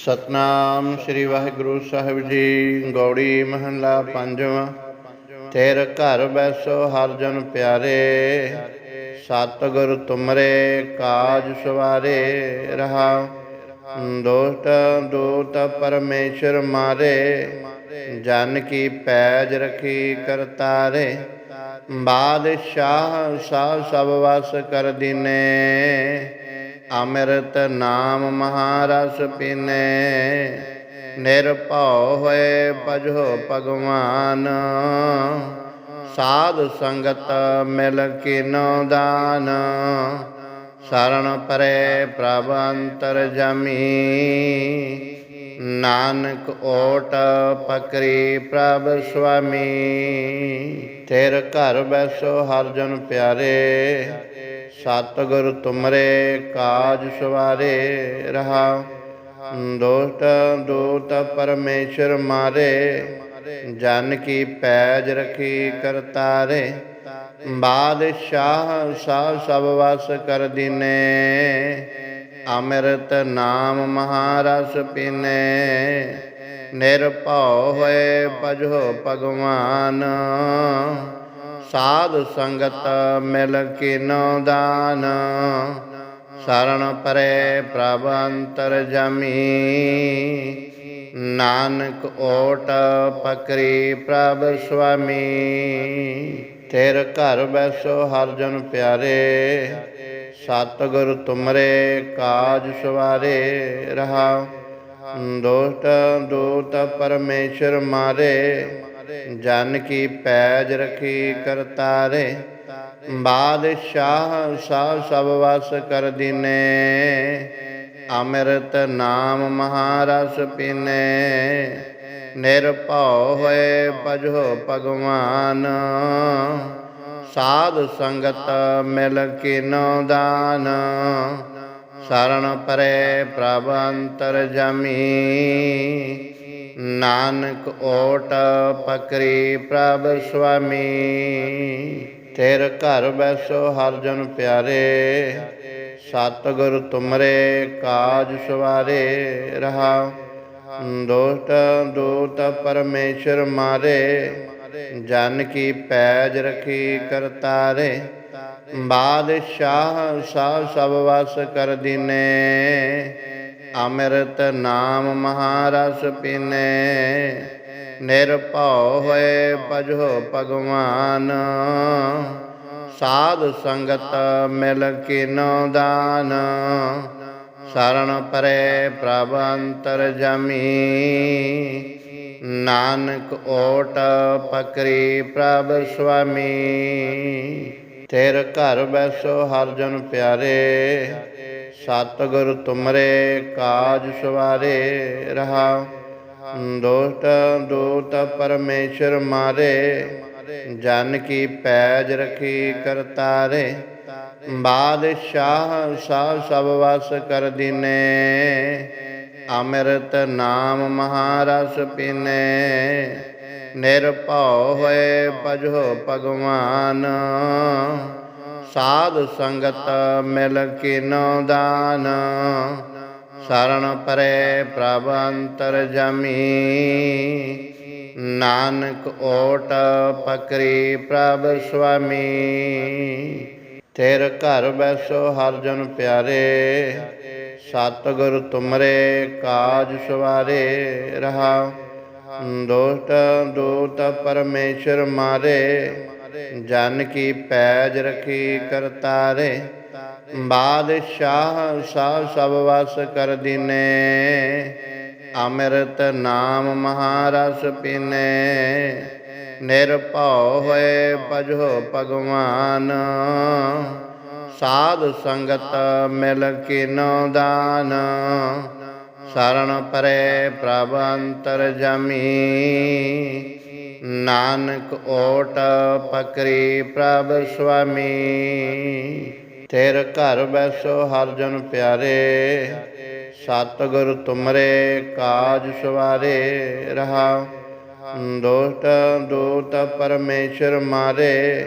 ਸਤਨਾਮ ਸ੍ਰੀ ਵਾਹਿਗੁਰੂ ਸਾਹਿਬ ਜੀ, ਗੌੜੀ ਮਹੱਲਾ ਪੰਜਵਾਂ। ਤੇਰ ਘਰ ਬੈਸੋ ਹਰ ਜਨ ਪਿਆਰੇ ਸਤਿਗੁਰ ਤੁਮਰੇ ਕਾਜ ਸਵਾਰੇ ਰਹਾ। ਦੋਸਤ ਦੋਤ ਪਰਮੇਸ਼ਰ ਮਾਰੇ, ਜਨ ਕੀ ਪੈਜ ਰਖੀ ਕਰਤਾਰੇ ਬਾਦਸ਼ਾਹ ਸਾ ਸਭ ਵਸ ਕਰ ਦਿਨੇ। ਅੰਮ੍ਰਿਤ ਨਾਮ ਮਹਾਰਸ ਪੀਨੇ, ਨਿਰਭਉ ਹੋਏ ਭਜੋ ਭਗਵਾਨ। ਸਾਧ ਸੰਗਤ ਮਿਲ ਕੀਨੋ ਦਾਨ ਸਰਣ ਪਰੇ ਪ੍ਰਭ ਅੰਤਰ ਜਮੀ। ਨਾਨਕ ਓਟ ਪਕਰੀ ਪ੍ਰਭ ਸੁਆਮੀ ਤੇਰ ਘਰ ਬੈਸੋ ਹਰ ਜਨ ਪਿਆਰੇ। ਸਤਿਗੁਰ ਤੁਮਰੇ, ਕਾਜ ਸਵਾਰੇ ਰਹਾ। ਦੋਸਤ ਦੂਤ ਪਰਮੇਸ਼ਰ ਮਾਰੇ, ਜਨ ਕੀ ਪੈਜ ਰਖੀ ਕਰਤਾਰੇ ਬਾਦਸ਼ਾਹ ਸਾ ਸਭ ਵਸ ਕਰ ਦਿਨੇ, ਅੰਮ੍ਰਿਤ ਨਾਮ ਮਹਾਰਸ ਪੀਨੇ। ਨਿਰਭਉ ਹੋਏ ਭਜੋ ਭਗਵਾਨ। ਸਾਧ ਸੰਗਤ ਮਿਲ ਕੀਨੋ ਦਾਨ। ਸਰਣ ਪਰੇ ਪ੍ਰਭ ਅੰਤਰ ਜਮੀ। ਨਾਨਕ ਓਟ ਪਕਰੀ ਪ੍ਰਭ ਸੁਆਮੀ। ਤੇਰ ਘਰ ਬੈਸੋ ਹਰ ਜਨ ਪਿਆਰੇ। ਸਤਿਗੁਰ ਤੁਮਰੇ ਕਾਜ ਸਵਾਰੇ ਰਹਾ। ਦੋਸਤ ਦੋਤ ਪਰਮੇਸ਼ਰ ਮਾਰੇ। ਜਨ ਕੀ ਪੈਜ ਰਖੀ ਕਰਤਾਰੇ। ਬਾਦਸ਼ਾਹ ਸਾ ਸਭ ਵਸ ਕਰ ਦਿਨੇ। ਅੰਮ੍ਰਿਤ ਨਾਮ ਮਹਾਰਸ ਪੀਨੇ। ਨਿਰਭਉ ਹੋਏ ਭਜੋ ਭਗਵਾਨ। ਸਾਧ ਸੰਗਤ ਮਿਲ ਕੀਨੋ ਦਾਨ। ਸਰਣ ਪਰੇ ਪ੍ਰਭ ਅੰਤਰ ਜਮੀ। ਨਾਨਕ ਓਟ ਪਕਰੀ ਪ੍ਰਭ ਸੁਆਮੀ, ਤੇਰ ਘਰ ਬੈਸੋ ਹਰ ਜਨ ਪਿਆਰੇ, ਸਤਿਗੁਰ ਤੁਮਰੇ ਕਾਜ ਸਵਾਰੇ ਰਹਾ। ਦੋਸਤ ਦੋਤ ਪਰਮੇਸ਼ਰ ਮਾਰੇ, ਜਨ ਕੀ ਪੈਜ ਰਖੀ ਕਰਤਾਰੇ ਬਾਦਸ਼ਾਹ ਸਾ ਸਭ ਵਸ ਕਰ ਦਿਨੇ ਅੰਮ੍ਰਿਤ ਨਾਮ ਮਹਾਰਸ ਪੀਨੇ, ਨਿਰਭਉ ਹੋਏ ਭਜੋ ਭਗਵਾਨ। ਸਾਧ ਸੰਗਤ ਮਿਲ ਕੀਨੋ ਦਾਨ ਸਰਣ ਪਰੇ ਪ੍ਰਭ ਅੰਤਰ ਜਮੀ। ਨਾਨਕ ਓਟ ਪਕਰੀ ਪ੍ਰਭ ਸੁਆਮੀ, ਤੇਰ ਘਰ ਬੈਸੋ ਹਰ ਜਨ ਪਿਆਰੇ। ਸਤਿਗੁਰ ਤੁਮਰੇ ਕਾਜ ਸਵਾਰੇ ਰਹਾ। ਦੋਸਤ ਦੂਤ ਪਰਮੇਸ਼ਰ ਮਾਰੇ। ਜਨ ਕੀ ਪੈਜ ਰਖੀ ਕਰਤਾਰੇ। ਬਾਦਸ਼ਾਹ ਸਾ ਸਭ ਵਸ ਕਰ ਦਿਨੇ। ਅੰਮ੍ਰਿਤ ਨਾਮ ਮਹਾਰਸ ਪੀਨੇ। ਨਿਰਭਉ ਹੋਏ ਭਜੋ ਭਗਵਾਨ। ਸਾਧ ਸੰਗਤ ਮਿਲ ਕੀਨੋ ਦਾਨ। ਸਰਣ ਪਰੇ ਪ੍ਰਭ ਅੰਤਰ ਜਮੀ। ਨਾਨਕ ਓਟ ਪਕਰੀ ਪ੍ਰਭ ਸੁਆਮੀ। ਤੇਰ ਘਰ ਬੈਸੋ ਹਰ ਜਨ ਪਿਆਰੇ। ਸਤਿਗੁਰ ਤੁਮਰੇ ਕਾਜ ਸਵਾਰੇ ਰਹਾ। ਦੋਸਤ ਦੋਤ ਪਰਮੇਸ਼ਰ ਮਾਰੇ। ਜਨ ਕੀ ਪੈਜ ਰਖੀ ਕਰਤਾਰੇ। ਬਾਦਸ਼ਾਹ ਸਾ ਸਭ ਵਸ ਕਰ ਦਿਨੇ। ਅੰਮ੍ਰਿਤ ਨਾਮ ਮਹਾਰਸ ਪੀਨੇ। ਨਿਰਭਉ ਹੋਏ ਭਜੋ ਭਗਵਾਨ। ਸਾਧ ਸੰਗਤ ਮਿਲ ਕੀਨੋ ਦਾਨ। ਸਰਣ ਪਰੇ ਪ੍ਰਭ ਅੰਤਰ ਜਮੀ। ਨਾਨਕ ਓਟ ਪਕਰੀ ਪ੍ਰਭ ਸੁਆਮੀ। ਤੇਰ ਘਰ ਬੈਸੋ ਹਰ ਜਨ ਪਿਆਰੇ। ਸਤਿਗੁਰ ਤੁਮਰੇ ਕਾਜ ਸਵਾਰੇ ਰਹਾ। ਦੋਸਤ ਦੋਤ ਪਰਮੇਸ਼ਰ ਮਾਰੇ।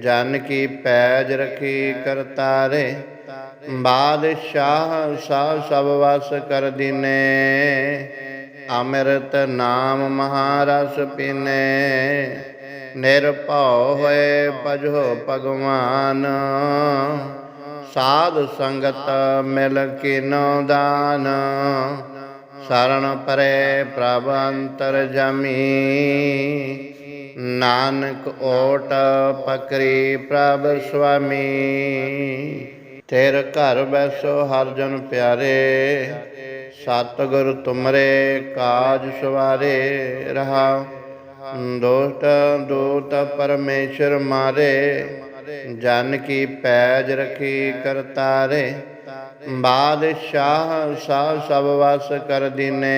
ਜਨ ਕੀ ਪੈਜ ਰਖੀ ਕਰਤਾਰੇ। ਬਾਦਸ਼ਾਹ ਸਾ ਸਭ ਵਸ ਕਰ ਦੀਨੇ। ਅੰਮ੍ਰਿਤ ਨਾਮ ਮਹਾਰਸ ਪੀਨੇ। ਨਿਰਭਉ ਹੋਏ ਭਜੋ ਭਗਵਾਨ। ਸਾਧ ਸੰਗਤ ਮਿਲ ਕੀਨੋ ਦਾਨ। ਸਰਣ ਪਰੇ ਪ੍ਰਭ ਅੰਤਰ ਜਮੀ। ਨਾਨਕ ਓਟ ਪਕਰੀ ਪ੍ਰਭ ਸੁਆਮੀ। ਤੇਰ ਘਰ ਬੈਸੋ ਹਰ ਜਨ ਪਿਆਰੇ। ਸਤਿਗੁਰ ਤੁਮਰੇ ਕਾਜ ਸਵਾਰੇ ਰਹਾ ਦੋਸਤ ਦੂਤ ਪਰਮੇਸ਼ਰ ਮਾਰੇ ਜਨ ਕੀ ਪੈਜ ਰਖੀ ਕਰਤਾਰੇ ਬਾਦਸ਼ਾਹ ਸਾ ਸਭ ਵਸ ਕਰ ਦੀਨੇ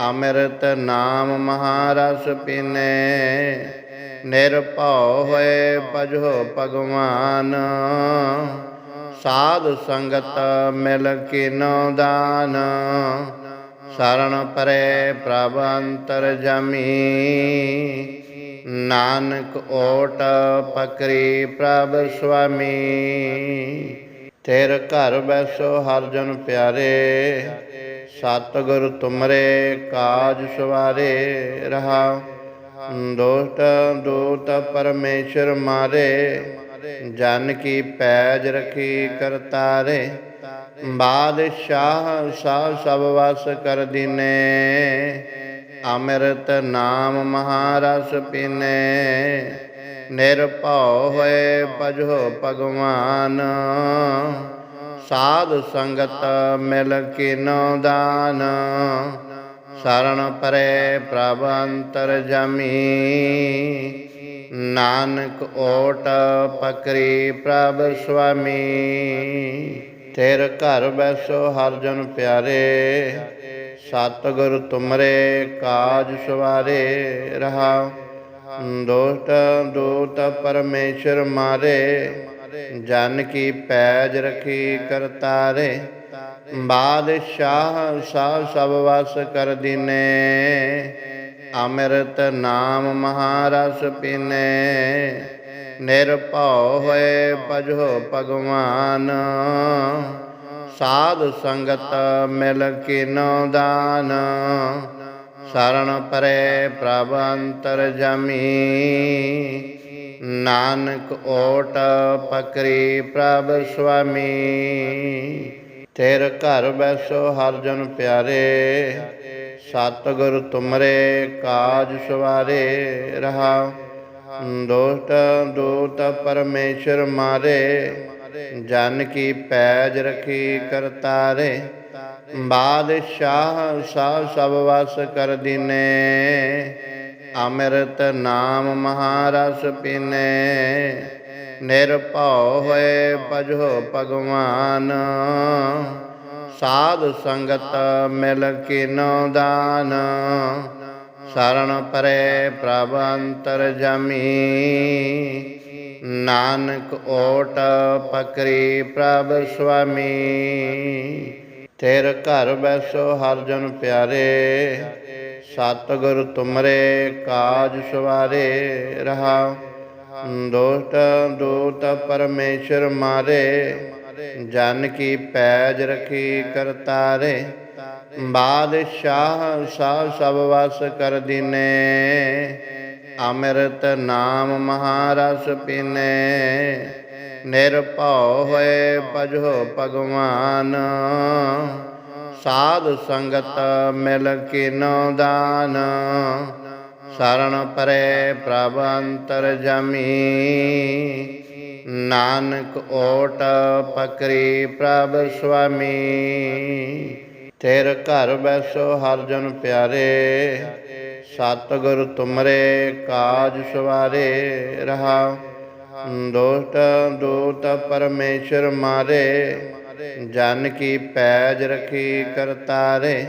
ਅੰਮ੍ਰਿਤ ਨਾਮ ਮਹਾਰਸ ਪੀਨੇ ਨਿਰਭਉ ਹੋਏ ਭਜੋ ਭਗਵਾਨ ਸਾਧ ਸੰਗਤ ਮਿਲ ਕੀਨੋ ਦਾਨ। ਸਰਣ ਪਰੇ ਪ੍ਰਭ ਅੰਤਰ ਜਮੀ। ਨਾਨਕ ਓਟ ਪਕਰੀ ਪ੍ਰਭ ਸੁਆਮੀ। ਤੇਰ ਘਰ ਬੈਸੋ ਹਰ ਜਨ ਪਿਆਰੇ। ਸਤਿਗੁਰ ਤੁਮਰੇ ਕਾਜ ਸਵਾਰੇ ਰਹਾ। ਦੋਸਤ ਦੋਤ ਪਰਮੇਸ਼ਰ ਮਾਰੇ। ਜਨ ਕੀ ਪੈਜ ਰਖੀ ਕਰਤਾਰੇ। ਬਾਦਸ਼ਾਹ ਸਾ ਸਭ ਵਸ ਕਰ ਦੀਨੇ। ਅੰਮ੍ਰਿਤ ਨਾਮ ਮਹਾਰਸ ਪੀਨੇ। ਨਿਰਭਉ ਹੋਏ ਭਜੋ ਭਗਵਾਨ। ਸਾਧ ਸੰਗਤ ਮਿਲ ਕੀਨੋ ਦਾਨ। ਸਰਣ ਪਰੇ ਪ੍ਰਭ ਅੰਤਰ ਜਮੀ। ਨਾਨਕ ਓਟ ਪਕਰੀ ਪ੍ਰਭ ਸੁਆਮੀ, ਤੇਰ ਘਰ ਬੈਸੋ ਹਰ ਜਨ ਪਿਆਰੇ, ਸਤਿਗੁਰ ਤੁਮਰੇ ਕਾਜ ਸਵਾਰੇ ਰਹਾ। ਦੋਸਤ ਦੋਤ ਪਰਮੇਸ਼ਰ ਮਾਰੇ, ਜਨ ਕੀ ਪੈਜ ਰਖੀ ਕਰਤਾਰੇ। ਬਾਦਸ਼ਾਹ ਸਾ ਸਭ ਵਸ ਕਰ ਦੀਨੇ ਅੰਮ੍ਰਿਤ ਨਾਮ ਮਹਾਰਸ ਪੀਨੇ, ਨਿਰਭਉ ਹੋਏ ਭਜੋ ਭਗਵਾਨ। ਸਾਧ ਸੰਗਤ ਮਿਲ ਕੀਨੋ ਦਾਨ ਸਰਣ ਪਰੇ ਪ੍ਰਭ ਅੰਤਰ ਜਮੀ। ਨਾਨਕ ਓਟ ਪਕਰੀ ਪ੍ਰਭ ਸੁਆਮੀ। ਤੇਰ ਘਰ ਬੈਸੋ ਹਰ ਜਨ ਪਿਆਰੇ ਸਤਿਗੁਰ ਤੁਮਰੇ ਕਾਜ ਸਵਾਰੇ ਰਹਾ। ਦੋਸਤ ਦੂਤ ਪਰਮੇਸ਼ਰ ਮਾਰੇ। ਜਨ ਕੀ ਪੈਜ ਰਖੀ ਕਰਤਾਰੇ। ਬਾਦਸ਼ਾਹ ਸਾ ਸਭ ਵਸ ਕਰ ਦੀਨੇ। ਅੰਮ੍ਰਿਤ ਨਾਮ ਮਹਾਰਸ ਪੀਨੇ। ਨਿਰਭਉ ਹੋਏ ਭਜੋ ਭਗਵਾਨ। ਸਾਧ ਸੰਗਤ ਮਿਲ ਕੀਨੋ ਦਾਨ। ਸਰਣ ਪਰੇ ਪ੍ਰਭ ਅੰਤਰ ਜਮੀ। ਨਾਨਕ ਓਟ ਪਕਰੀ ਪ੍ਰਭ ਸੁਆਮੀ। ਤੇਰ ਘਰ ਬੈਸੋ ਹਰ ਜਨ ਪਿਆਰੇ। ਸਤਿਗੁਰ ਤੁਮਰੇ ਕਾਜ ਸਵਾਰੇ ਰਹਾ। ਦੋਸਤ ਦੋਤ ਪਰਮੇਸ਼ਰ ਮਾਰੇ। ਜਨ ਕੀ ਪੈਜ ਰਖੀ ਕਰਤਾਰੇ, ਬਾਦਸ਼ਾਹ ਸਾ ਸਭ ਵਸ ਕਰ ਦੀਨੇ। ਅੰਮ੍ਰਿਤ ਨਾਮ ਮਹਾਰਸ ਪੀਨੇ। ਨਿਰਭਉ ਹੋਏ ਭਜੋ ਭਗਵਾਨ। ਸਾਧ ਸੰਗਤ ਮਿਲ ਕੀਨੋ ਦਾਨ। ਸਰਣ ਪਰੇ ਪ੍ਰਭ ਅੰਤਰ ਜਮੀ। ਨਾਨਕ ਓਟ ਪਕਰੀ ਪ੍ਰਭ ਸੁਆਮੀ, ਤੇਰ ਘਰ ਬੈਸੋ ਹਰ ਜਨ ਪਿਆਰੇ, ਸਤਿਗੁਰ ਤੁਮਰੇ ਕਾਜ ਸਵਾਰੇ ਰਹਾ। ਦੋਸਤ ਦੋਤ ਪਰਮੇਸ਼ਰ ਮਾਰੇ, ਜਨ ਕੀ ਪੈਜ ਰਖੀ ਕਰਤਾਰੇ।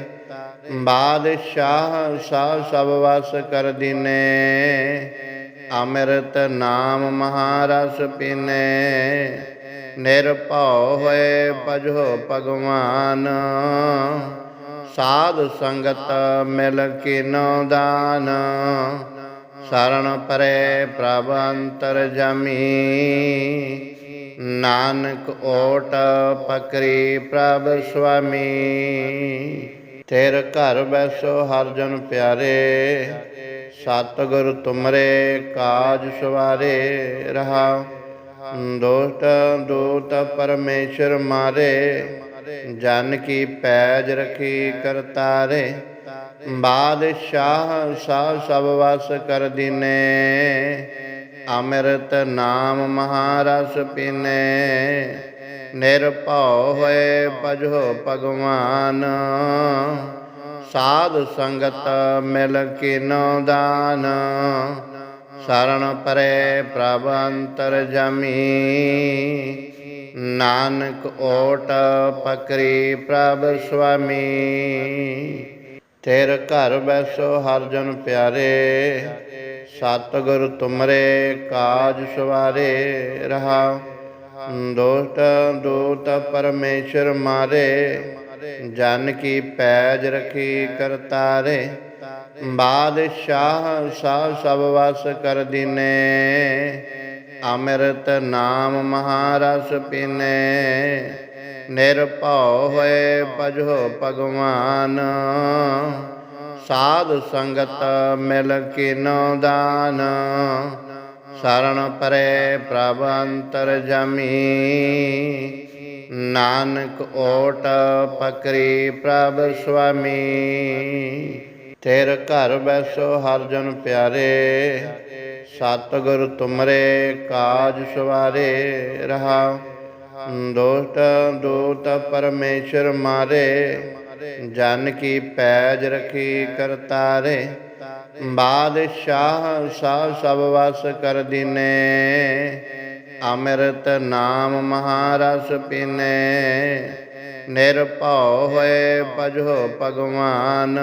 ਬਾਦਸ਼ਾਹ ਸਾ ਸਭ ਵਸ ਕਰ ਦੀਨੇ। ਅੰਮ੍ਰਿਤ ਨਾਮ ਮਹਾਰਸ ਪੀਨੇ, ਨਿਰਭਉ ਹੋਏ ਭਜੋ ਭਗਵਾਨ। ਸਾਧ ਸੰਗਤ ਮਿਲ ਕੀਨੋ ਦਾਨ ਸਰਣ ਪਰੇ ਪ੍ਰਭ ਅੰਤਰ ਜਮੀ। ਨਾਨਕ ਓਟ ਪਕਰੀ ਪ੍ਰਭ ਸੁਆਮੀ। ਤੇਰ ਘਰ ਬੈਸੋ ਹਰ ਜਨ ਪਿਆਰੇ ਸਤਿਗੁਰ ਤੁਮਰੇ, ਕਾਜ ਸਵਾਰੇ ਰਹਾ। ਦੋਸਤ ਦੂਤ ਪਰਮੇਸ਼ਰ ਮਾਰੇ, ਜਨ ਕੀ ਪੈਜ ਰਖੀ ਕਰਤਾਰੇ ਬਾਦਸ਼ਾਹ ਸਾ ਸਭ ਵਸ ਕਰ ਦਿਨੇ, ਅੰਮ੍ਰਿਤ ਨਾਮ ਮਹਾਰਸ ਪੀਨੇ। ਨਿਰਭਉ ਹੋਏ ਭਜੋ ਭਗਵਾਨ। ਸਾਧ ਸੰਗਤ ਮਿਲ ਕੇ ਕੀਨੋ ਦਾਨ। ਸਰਣ ਪਰੇ ਪ੍ਰਭ ਅੰਤਰ ਜਮੀ। ਨਾਨਕ ਓਟ ਪਕਰੀ ਪ੍ਰਭ ਸੁਆਮੀ। ਤੇਰ ਘਰ ਬੈਸੋ ਹਰ ਜਨ ਪਿਆਰੇ। ਸਤਿਗੁਰ ਤੁਮਰੇ ਕਾਜ ਸਵਾਰੇ ਰਹਾ। ਦੋਸਤ ਦੋਤ ਪਰਮੇਸ਼ਰ ਮਾਰੇ। ਜਨ ਕੀ ਪੈਜ ਰਖੀ ਕਰਤਾਰੇ। ਬਾਦਸ਼ਾਹ ਸਾ ਸਭ ਵਸ ਕਰ ਦਿਨੇ। ਅੰਮ੍ਰਿਤ ਨਾਮ ਮਹਾਰਸ ਪੀਨੇ। ਨਿਰਭਉ ਹੋਏ ਭਜੋ ਭਗਵਾਨ। ਸਾਧ ਸੰਗਤ ਮਿਲ ਕੀਨੋ ਦਾਨ। ਸਰਣ ਪਰੇ ਪ੍ਰਭ ਅੰਤਰ ਜਮੀ। ਨਾਨਕ ਓਟ ਪਕਰੀ ਪ੍ਰਭ ਸੁਆਮੀ। ਤੇਰ ਘਰ ਬੈਸੋ ਹਰ ਜਨ ਪਿਆਰੇ। ਸਤਿਗੁਰ ਤੁਮਰੇ ਕਾਜ ਸਵਾਰੇ ਰਹਾ। ਦੋਸਤ ਦੂਤ ਪਰਮੇਸ਼ਰ ਮਾਰੇ। ਜਨ ਕੀ ਪੈਜ ਰਖੀ ਕਰਤਾਰੇ ਬਾਦਸ਼ਾਹ ਸਾ ਸਭ ਵਸ ਕਰ ਦਿਨੇ। ਅੰਮ੍ਰਿਤ ਨਾਮ ਮਹਾਰਸ ਪੀਨੇ, ਨਿਰਭਉ ਹੋਏ ਭਜੋ ਭਗਵਾਨ।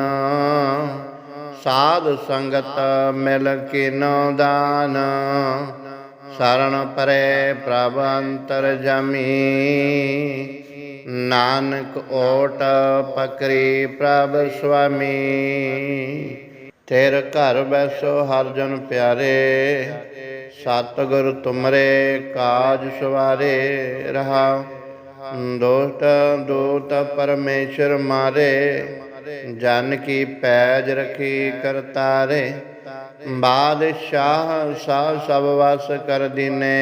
ਸਾਧ ਸੰਗਤ ਮਿਲ ਕੀਨੋ ਦਾਨ ਸਰਣ ਪਰੇ ਪ੍ਰਭ ਅੰਤਰ ਜਮੀ। ਨਾਨਕ ਓਟ ਪਕਰੀ ਪ੍ਰਭ ਸੁਆਮੀ। ਤੇਰ ਘਰ ਬੈਸੋ ਹਰ ਜਨ ਪਿਆਰੇ ਸਤਿਗੁਰ ਤੁਮਰੇ ਕਾਜ ਸਵਾਰੇ ਰਹਾ ਦੋਸਤ ਦੂਤ ਪਰਮੇਸ਼ਰ ਮਾਰੇ ਜਨ ਕੀ ਪੈਜ ਰਖੀ ਕਰਤਾਰੇ ਬਾਦਸ਼ਾਹ ਸਾ ਸਭ ਵਸ ਕਰ ਦਿਨੇ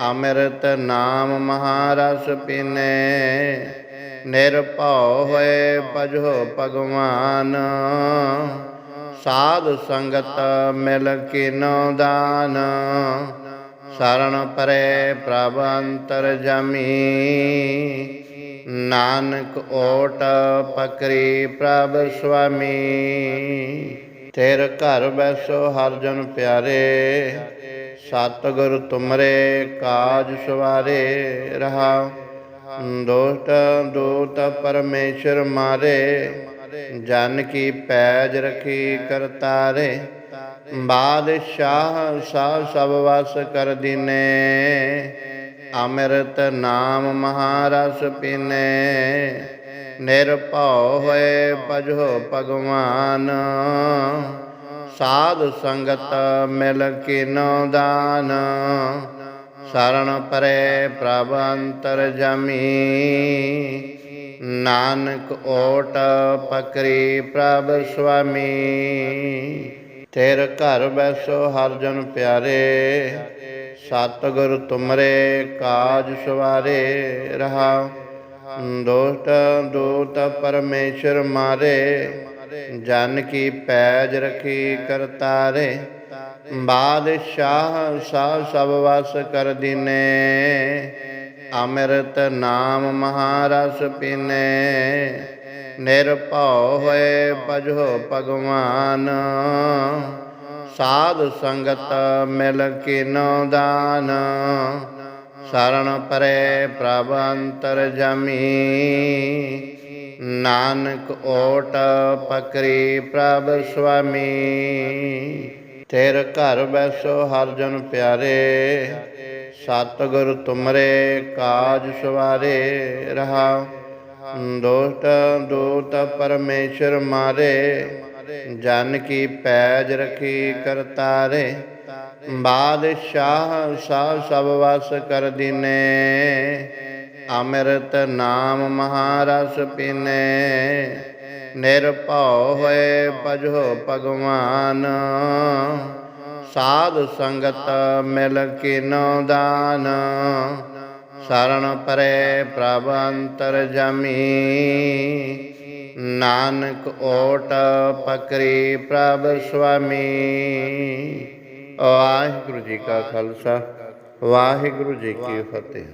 ਅੰਮ੍ਰਿਤ ਨਾਮ ਮਹਾਰਸ ਪੀਨੇ ਨਿਰਭਉ ਹੋਏ ਭਜੋ ਭਗਵਾਨ ਸਾਧ ਸੰਗਤ ਮਿਲ ਕੀਨੋ ਦਾਨ। ਸਰਣ ਪਰੇ ਪ੍ਰਭ ਅੰਤਰ ਜਮੀ। ਨਾਨਕ ਓਟ ਪਕਰੀ ਪ੍ਰਭ ਸੁਆਮੀ। ਤੇਰ ਘਰ ਬੈਸੋ ਹਰ ਜਨ ਪਿਆਰੇ। ਸਤਿਗੁਰ ਤੁਮਰੇ ਕਾਜ ਸਵਾਰੇ ਰਹਾ। ਦੋਸਤ ਦੋਤ ਪਰਮੇਸ਼ਰ ਮਾਰੇ। ਜਨ ਕੀ ਪੈਜ ਰਖੀ ਕਰਤਾਰੇ, ਬਾਦਸ਼ਾਹ ਸਾ ਸਭ ਵਸ ਕਰ ਦਿਨੇ। ਅੰਮ੍ਰਿਤ ਨਾਮ ਮਹਾਰਸ ਪੀਨੇ। ਨਿਰਭਉ ਹੋਏ ਭਜੋ ਭਗਵਾਨ। ਸਾਧ ਸੰਗਤ ਮਿਲ ਕੀਨੋ ਦਾਨ। ਸਰਣ ਪਰੇ ਪ੍ਰਭ ਅੰਤਰ ਜਮੀ। ਨਾਨਕ ਓਟ ਪਕਰੀ ਪ੍ਰਭ ਸੁਆਮੀ। ਤੇਰ ਘਰ ਬੈਸੋ ਹਰ ਜਨ ਪਿਆਰੇ। ਸਤਿਗੁਰ ਤੁਮਰੇ ਕਾਜ ਸਵਾਰੇ ਰਹਾ। ਦੋਸਤ ਦੂਤ ਪਰਮੇਸ਼ਰ ਮਾਰੇ। ਜਨ ਕੀ ਪੈਜ ਰਖੀ ਕਰਤਾਰੇ ਬਾਦਸ਼ਾਹ ਸਾ ਸਭ ਵਸ ਕਰ ਦਿਨੇ। ਅੰਮ੍ਰਿਤ ਨਾਮ ਮਹਾਰਸ ਪੀਨੇ, ਨਿਰਭਉ ਹੋਏ ਭਜੋ ਭਗਵਾਨ। ਸਾਧ ਸੰਗਤ ਮਿਲ ਕੀਨੋ ਦਾਨ ਸਰਣ ਪਰੇ ਪ੍ਰਭ ਅੰਤਰ ਜਮੀ। ਨਾਨਕ ਓਟ ਪਕਰੀ ਪ੍ਰਭ ਸੁਆਮੀ। ਤੇਰ ਘਰ ਬੈਸੋ ਹਰ ਜਨ ਪਿਆਰੇ ਸਤਿਗੁਰ ਤੁਮਰੇ ਕਾਜ ਸਵਾਰੇ ਰਹਾ। ਦੋਸਤ ਦੂਤ ਪਰਮੇਸ਼ਰ ਮਾਰੇ। ਜਨ ਕੀ ਪੈਜ ਰਖੀ ਕਰਤਾਰੇ। ਬਾਦਸ਼ਾਹ ਸਾ ਸਭ ਵਸ ਕਰ ਦਿਨੇ। ਅੰਮ੍ਰਿਤ ਨਾਮ ਮਹਾਰਸ ਪੀਨੇ। ਨਿਰਭਉ ਹੋਏ ਭਜੋ ਭਗਵਾਨ। ਸਾਧ ਸੰਗਤ ਮਿਲ ਕੇ ਕੀਨੋ ਦਾਨ। ਸਰਣ ਪਰੇ ਪ੍ਰਭ ਅੰਤਰ ਜਮੀ। ਨਾਨਕ ਓਟ ਪਕਰੀ ਪ੍ਰਭ ਸੁਆਮੀ। ਵਾਹਿਗੁਰੂ ਜੀ ਕਾ ਖਾਲਸਾ, ਵਾਹਿਗੁਰੂ ਜੀ ਕੀ ਫਤਿਹ।